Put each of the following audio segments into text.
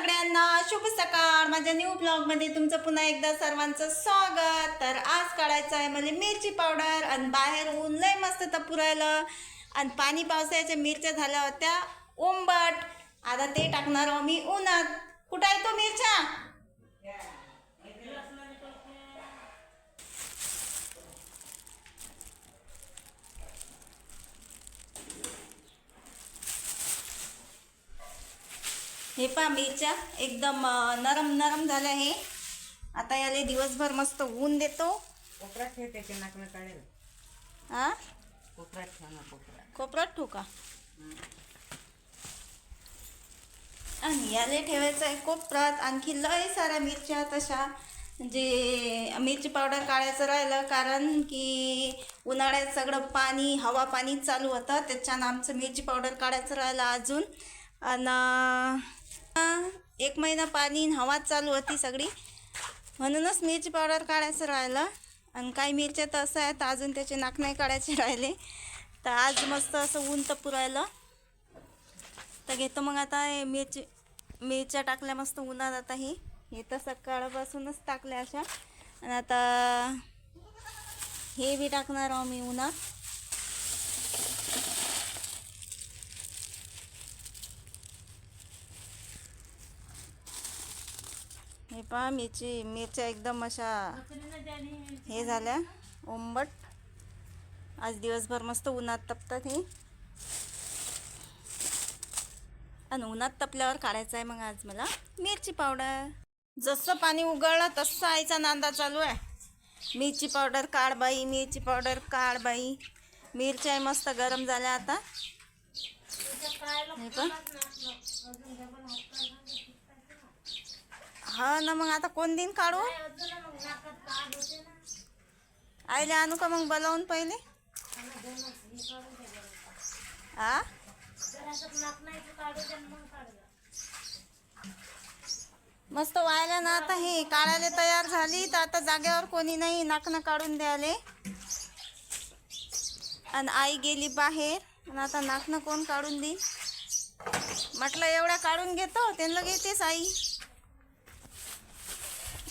सगळ्यांना शुभ सकाळ. माझ्या न्यू ब्लॉगमध्ये तुमचं पुन्हा एकदा सर्वांचं स्वागत. तर आज काढायचं आहे मला मिरची पावडर आणि बाहेर ऊन लय मस्त तपुरायलं आणि पाणी पावसाळ्याच्या मिरच्या झाल्या होत्या. ओंबट आता ते टाकणार आहो मी उन्हात. कुठं आहे तो मिरच्या? हे पहा मिरच्या एकदम नरम नरम झाल्या हे. आता याले दिवसभर मस्त ऊन देतो. कोपऱ्यात ठेव त्याचे नाकनं काढेल हा कोपऱ्यात ठेव ना कोपऱ्यात. ठेवू का? आणि याले ठेवायचं आहे कोपऱ्यात. आणखी लय साऱ्या मिरच्या तशा जे मिरची पावडर काढायचं राहिलं कारण की उन्हाळ्यात सगळं पाणी हवा पाणी चालू होतं. त्याच्यानं आमचं मिरची पावडर काढायचं राहिलं अजून. आणि एक महिना पाणी आणि हवा चालू होती सगळी. म्हणूनच मिरची पावडर काढायचं राहिलं. आणि काही मिरच्या तर असं आहे तर अजून त्याचे नाक नाही काढायचे राहिले. तर आज मस्त असं ऊन तपू राहिलं तर घेतो मग आता हे मिरची मिरच्या टाकल्या मस्त उन्हात आता ही. हे तर सकाळपासूनच टाकल्या अशा. आणि आता हे बी टाकणार आहो मी उन्हात. हे पहा मिरची मिरच्या एकदम अशा हे झाल्या ओंबट. आज दिवसभर मस्त उन्हात तपतात हे. आणि उन्हात तपल्यावर काढायचं आहे मग आज मला मिरची पावडर. जसं पाणी उगळलं तसं आईचा नांदा चालू आहे. मिरची पावडर काढ बाई मिरची पावडर काढ बाई. मिरच्या मस्त गरम झाल्या आता. हे पण हा ना मग आता कोण दिन काढू? आईले आणू का मग बोलावून पहिले? हा मस्त व्हायला ना आता हे काढायला तयार झाली तर आता जागेवर कोणी नाही नाकनं काढून द्यायले. आणि आई गेली बाहेर आणि आता नाकनं कोण काढून देईल म्हटलं एवढ्या काढून घेतो त्यांना घेतेच आई.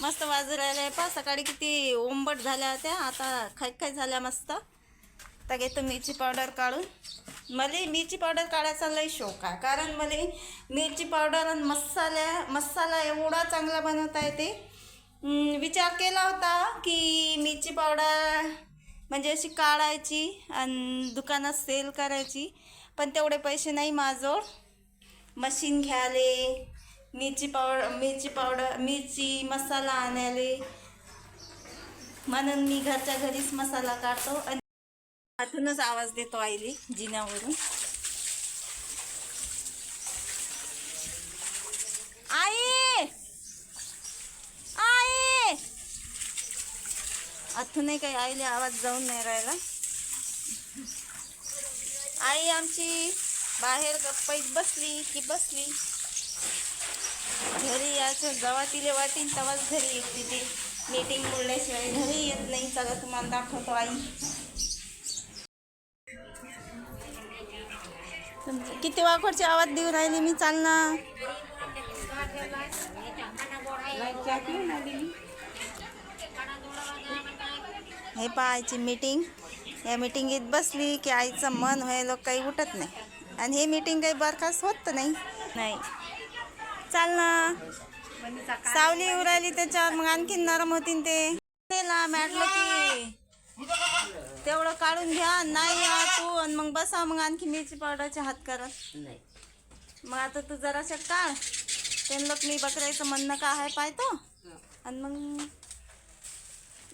मस्त वाजू आहे पा सकाळी किती ओंबट झाल्या होत्या. आता खाय खाय झाल्या मस्त. तर घेतो मिरची पावडर काढून. मला मिरची पावडर काढायचा लई शौक आहे. कारण मला मिरची पावडर आणि मसाल्या मसाला एवढा चांगला बनवता येते. विचार केला होता की मिरची पावडर म्हणजे अशी काढायची आणि दुकानात सेल करायची. पण तेवढे पैसे नाही माझं. मशीन घ्याले मिरची पावडर मिरची पावडर मिरची मसाला आणायले. म्हणून मी घरच्या घरीच मसाला काढतो आणि हातूनच आवाज देतो आईली जिन्यावरून. आई! आई! अथूनही काही आईले आवाज जाऊन नाही राहिला. आई आमची बाहेर गप्पाईत बसली की बसली. घरी यायचं जेव्हा तिला वाटीन तेव्हाच घरी येते तिथे मीटिंग बोलल्याशिवाय घरी येत नाही. चला तुम्हाला दाखवतो आई. तुमचं किती वाकडची आवाज देऊ राहिले मी चालना हे पाहायची मीटिंग या मीटिंगीत बसली की आईचं मन व्हायला काही उठत नाही. आणि हे मीटिंग काही बरखास्त होत तर नाही. नाही. चाल ना सावली येऊ राहिली त्याच्यावर मग आणखीन नरम होतीन ते. मॅटलं की तेवढं काढून घ्या. नाही या तू आणि मग बसा मग आणखी मिरची पावडरचे हात करत नाही. मग आता तू जराशा काढ. त्यांना मी बकरायचं म्हणणं का आहे पाहतो. आणि मग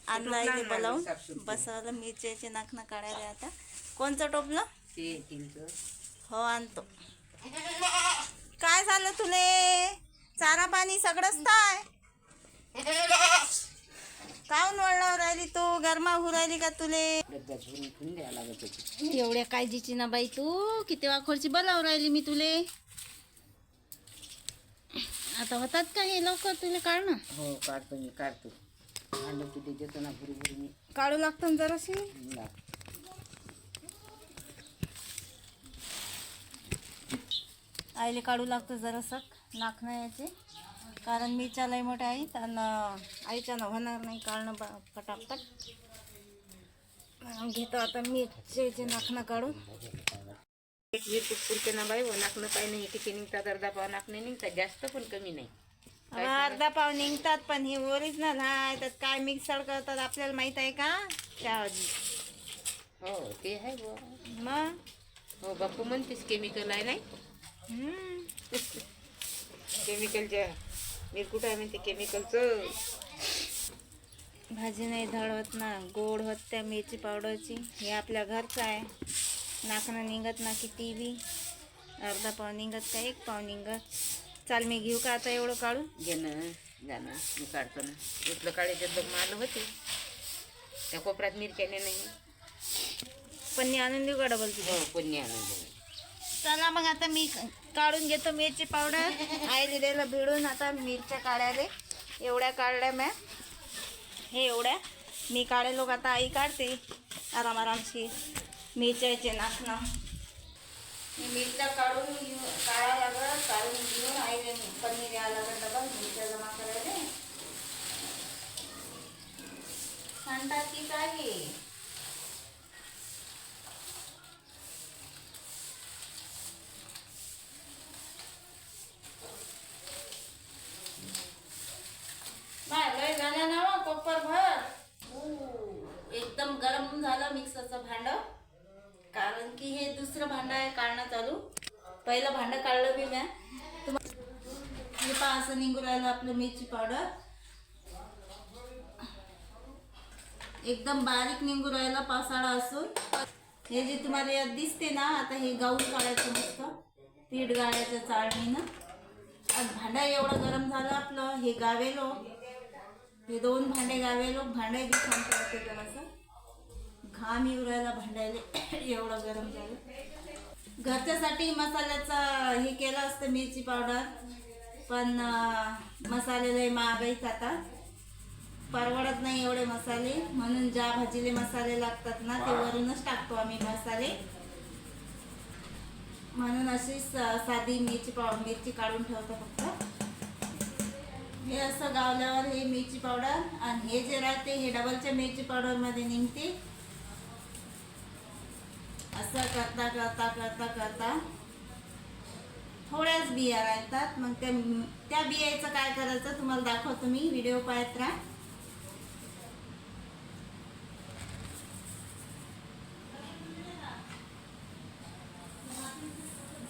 आणला इथे बोलावून बसायला मिरच्याचे नाकनं काढायला आता. कोणचं टोपलं? हो आणतो. काय झालं तुले? चारा पाणी सगळंच काय काऊन वळणावर राहिली तू? गरमा होऊ राहिली का तुले? लागत एवढ्या काळजीची ना बाई तू. किती वाखोरची बोलावं राहिली मी तुले. आता होतात का हे लवकर तुले काढणं? हो काढतो मी काढतो. अंड किती देतो ना भुरी भुरी मी. काढू लागतं ना जराशी? लाग. आईले काढू लागतं जरासं. नाकणं याचे कारण मिरच्या लई मोठ्या आहेत आणि आईच्यानं होणार नाही काढणं बा- पटापट घेतो आता मिरच्याचे नाकणं काढून एक वीर पुरते ना बाई व नाकणं काही नाही किती निघतात अर्धा पाव नाकणे निघतात जास्त पण कमी नाही. अर्धा पाव निघतात पण हे ओरिजिनल आहे त्यात काय मिक्सर करतात आपल्याला माहीत आहे का? त्या हो ते आहे मग? हो बापू म्हणतेस केमिकल आहे नाही. केमिकलच्या मिरकुट आहे. म्हणते केमिकलचं भाजी नाही धडवत ना गोड होत त्या मिरची पावडरची. हे आपल्या घरचं आहे. नाकणं निघत ना किती बी. अर्धा पाव निघत का एक पाव निघत. चाल मी घेऊ का आता एवढं काढून? घेणं जाणं मी काढतो ना. इथलं काढायचं तर माल होते. त्या कोपऱ्यात मिरच्याने नाही. पन्नी आणून देऊ का डबल तुझी हो पुण्य आणून देऊ. चला मग आता मी काढून घेतो मिरची पावडर. आई दिलेलं भिडून आता मिरच्या काढायला. एवढ्या काढल्या मॅ हे एवढ्या. मी काढे लोक आता आई काढते. आराम आरामशी. मिरच्याचे नाचणं. मी मिरच्या काढून घेऊन काढा लागत काढून घेऊन आईने पनीर यायला लागत डबल. मिरच्या जमा करायला. सांगतात की काय बाय लय झाल्या ना हो, कोपर भर ऊ, एकदम गरम झालं मिक्सरचं भांड कारण की हे दुसरं भांड आहे काढणं चालू पहिलं भांड काढलं मी म्या तुम्हा- हे पहा असं निघू राहिलं आपलं मिरची पावडर. एकदम बारीक निघू राहिलं पावसाळा असून. हे जे तुम्हाला दिसते ना आता हे गाऊन काढायचं मस्त. पीठ गाळायचं चाळणीनं. आज भांडा एवढं गरम झालं आपलं हे गावेलो हे दोन भांडे गावेलो भांडे बी छान पडते जरासं घाम येऊ राहिला भांड्याले एवढं गरम झालं. घरच्यासाठी मसाल्याचा हे केलं असतं मिरची पावडर. पण मसाले लय महागाईत आता परवडत नाही एवढे मसाले. म्हणून ज्या भाजीले मसाले लागतात ना ते वरूनच टाकतो आम्ही मसाले. म्हणून अशी साधी मिरची पाव मिरची काढून ठेवतो फक्त. हे असं गावल्यावर हे मिरची पावडर आणि हे जे राहते हे डबलच्या मिरची पावडरमध्ये निघते. असं करता करता करता करता. थोड्याच बिया राहतात. मग त्या त्या बियाचं काय करायचं तुम्हाला दाखवतो मी. व्हिडिओ पाहत राहा.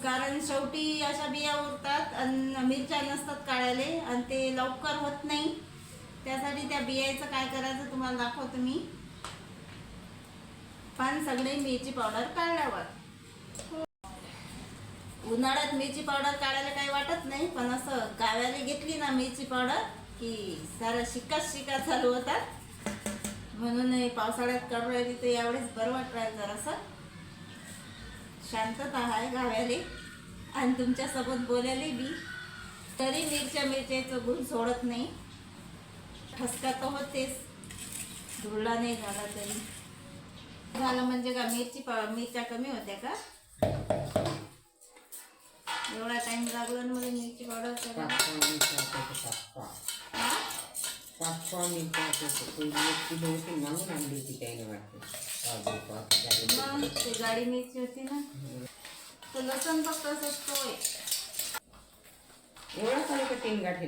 कारण शेवटी अशा बिया उरतात आणि मिरच्या नसतात काढायला आणि ते लवकर होत नाही. त्यासाठी त्या बियाचं काय करायचं तुम्हाला दाखवतो मी. पण सगळे मिरची पावडर काढल्यावर. हो. उन्हाळ्यात मिरची पावडर काढायला काही वाटत नाही पण असं गाव्याला घेतली ना मिरची पावडर की सारा शिकाच शिका चालू होतात. म्हणून पावसाळ्यात काढून राहिली तर यावेळेस बरं वाटत जरासं. शांतता आहे गाव्याले आणि तुमच्यासोबत बोलायला बी तरी मिरच्या मिरच्याचं गुण सोडत नाही. ठसका तर होतेच. धुळला नाही झाला तरी. झालं म्हणजे का मिरची पाव मिरच्या कमी होत्या का? एवढा टाइम लागला ना मला मिरची पावडर पाच. हा? एक किलो होती मागून आणली होती त्याने वाटतं चार मग ते गाडी मिरची होती ना. तर लसण फक्त असतोय एवढा चालू का तीन गाठी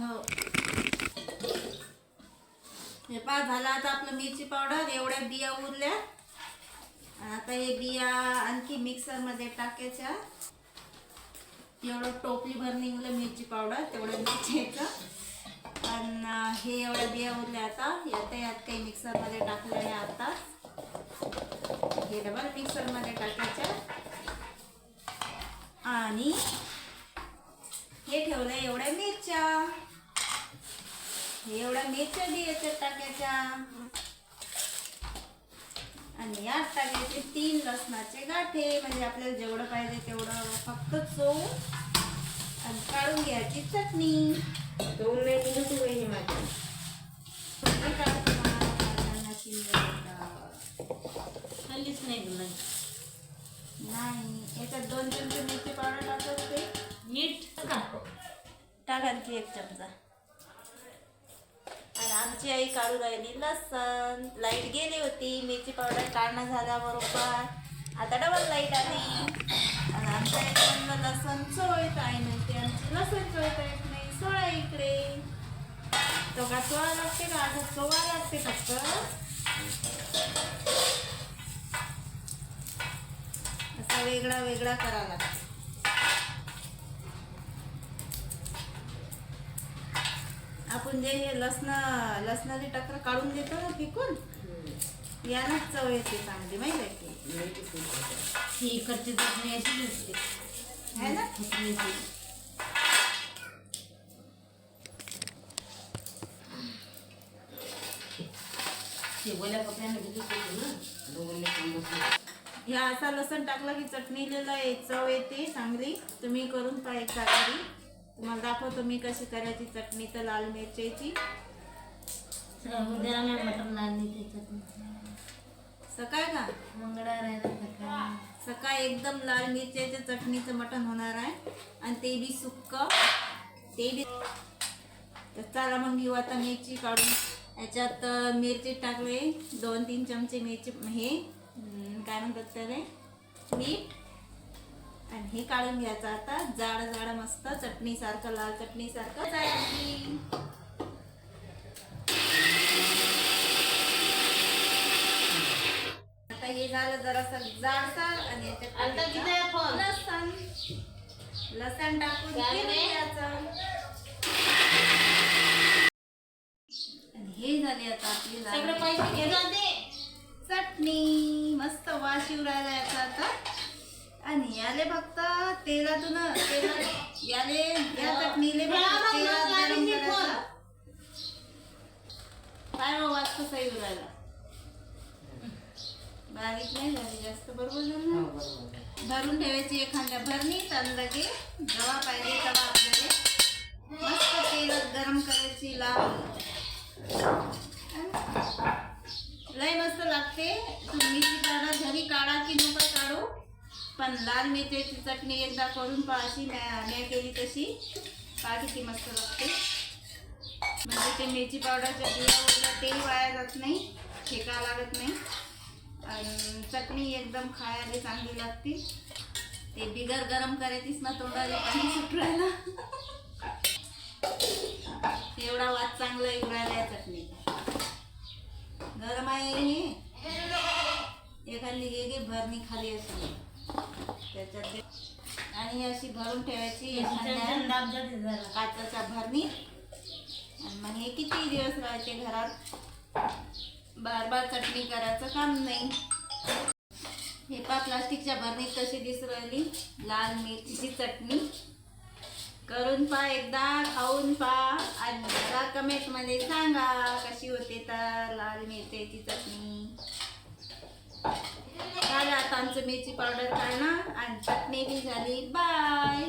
हो. हे झालं आता आपलं मिरची पावडर. एवढ्या बिया उरल्या. आता हे बिया आणखी मिक्सरमध्ये टाकायच्या. एवढं टोपली भर निघलं मिरची पावडर तेवढं मिरचीचं आणि हे एवढ्या बिया उरल्या आता. आता यात काही मिक्सरमध्ये टाकलं आहे आता. हे डबल मिक्सरमध्ये टाकायच्या आणि हे ठेवलं एवढ्या मिरच्या. एवढ्या मिरच्या बी याच्यात टाकायच्या. आणि यात टाकायचे तीन लसणाचे गाठे. म्हणजे आपल्याला जेवढं पाहिजे तेवढं फक्त चोळून आणि काढून घ्यायची चटणी. तो नाही दिलं तू हे हे येतात. खाल्लीच नाही नाही याच्यात दोन चमचे मिरची पावडर टाकत ते मीठ का टाक आणखी एक चमचा. आमची आई काढू राहिली लसण. लाइट गेली होती मिरची पावडर काढणं झाल्याबरोबर आता डबल लाइट आली. आणि आमच्या याच्यामधलं लसण चोळत आहे म्हणते. आमची लसण चोळता येत नाही सोळा इकडे. तो का सोळा लागते का? आता सोळा लागते फक्त. असा वेगळा वेगळा करावा लागतो. आपण जे हे लसण लसणाची टक्कर काढून देतो ना पिकून यानंच चव येते चांगली माहिती आहे की. ही इकडची चटणी अशी असते है ना चटणीची. कपड्याने होते ना दोघांनी. ह्या असा लसण टाकला की चटणीला चव येते चांगली तुम्ही करून घरी तुम्हाला दाखवतो मी कशी करायची चटणी तर लाल मिरच्याची उद्याला चटणी. सकाळ का? मंगळवार आहे ना सकाळी. सकाळ एकदम लाल मिरच्याच्या चटणीचं मटण होणार आहे. आणि ते बी सुक्क. ते बी तर चला मग घेऊ आता मिरची काढून. याच्यात मिरची टाकले. दोन तीन चमचे मिरची हे काय म्हणतात त्याला? मीठ. आणि हे काढून घ्यायचं आता. जाड जाड मस्त. चटणीसारखं लाल चटणीसारखं जायची आता हे झालं जरासं जाडसर आणि याच्यात? लसण. लसण टाकून. आणि हे झाले आता आपली चटणी. मस्त वास राहिला याचा आता. आणि याले फक्त तेलातून तेलात याले या चटणीले फक्त तेलात गरम करायचं. काय मग कसा येऊ राहिला बारीक नाही झाली जास्त बरोबर झालं हो, ना? भरून ठेवायची एखाद्या भरणीत आणि लगे जेव्हा पाहिजे तेव्हा आपल्याला. मस्त तेलात गरम करायची लाल. लय मस्त लागते. मिरची पावडर घरी काढा की नका काढू. पण लाल मिरच्याची चटणी एकदा करून पहा अशी मॅ केली तशी. पहा किती मस्त लागते. म्हणजे ते मिरची पावडरच्या बियावर तेल वाया जात नाही फेका लागत नाही. आणि चटणी एकदम खायला चांगली लागते. ते बिगर गरम करायचीच ना तोंडाला पाणी सुटवायला. एवढा वाद चांगला येऊ या चटणी गरम आहे हे. एखादी घे भरणी खाली असली. त्याच्यात आणि अशी भरून ठेवायची काचाच्या भरणीत आणि मग हे किती दिवस राहते घरात? बार बार चटणी करायचं काम नाही. हे पा प्लास्टिकच्या भरणीत कशी दिसू राहिली? लाल मिरचीची चटणी. करून पा एकदा खाऊन पा. आणि मला कमेंटमध्ये सांगा कशी होते तर लाल मिरच्याची चटणी. झालं आता आमचं मिरची पावडर काढणं आणि चटणी बी झाली. बाय.